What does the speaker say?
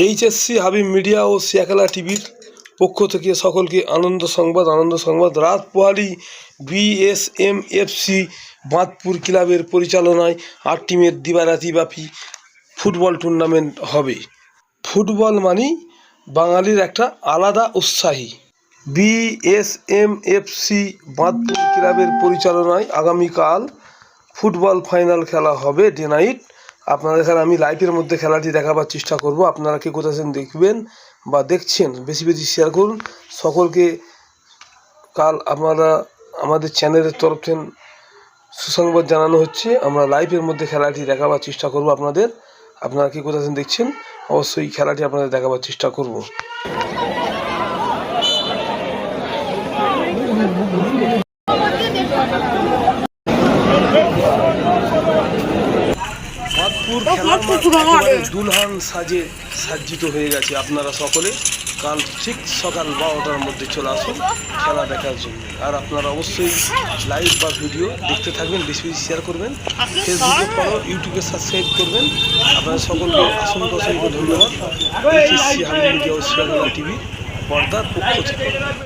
HSC Habib media ও সিয়াখালা টিভির পক্ষ থেকে সকলকে আনন্দ সংবাদ আনন্দ সংবাদ। রাত পোহালি বিএসএমএফসি বাঁধপুর ক্লাবের পরিচালনায় আট টিমের দিবারাতিব্যাপী ফুটবল টুর্নামেন্ট হবে। ফুটবল মানেই বাঙালির একটা আলাদা উৎসাহী। বিএসএমএফসি বাঁধপুর ক্লাবের পরিচালনায় আগামীকাল ফুটবল ফাইনাল খেলা হবে ডে নাইট। আপনাদের এখানে আমি লাইভের মধ্যে খেলাটি দেখাবার চেষ্টা করব। আপনারা কে কোথায় আছেন দেখবেন বা দেখছেন, বেশি বেশি শেয়ার করুন। সকলকে কাল আপনারা আমাদের চ্যানেলের তরফ থেকে সুসংবাদ জানানো হচ্ছে। আমরা লাইভের মধ্যে খেলাটি দেখাবার চেষ্টা করব আপনাদের। আপনারা কি কোথায় আছেন দেখছেন? অবশ্যই খেলাটি আপনাদের দেখাবার চেষ্টা করব। মাঠ দুলহান সাজে সাজ্জিত হয়ে গেছে। আপনারা সকলে কাল ঠিক সকাল বারোটার মধ্যে চলে আসুন খেলা দেখার জন্য। আর আপনারা অবশ্যই লাইভ বা ভিডিও দেখতে থাকবেন বেশি বেশি শেয়ার করবেন। ফেসবুকে ফলো ইউটিউবে সাবস্ক্রাইব করবেন। আপনারা সকলকে অসংখ্য অসংখ্য ধন্যবাদ। টিভি পর্দার পক্ষ থেকে।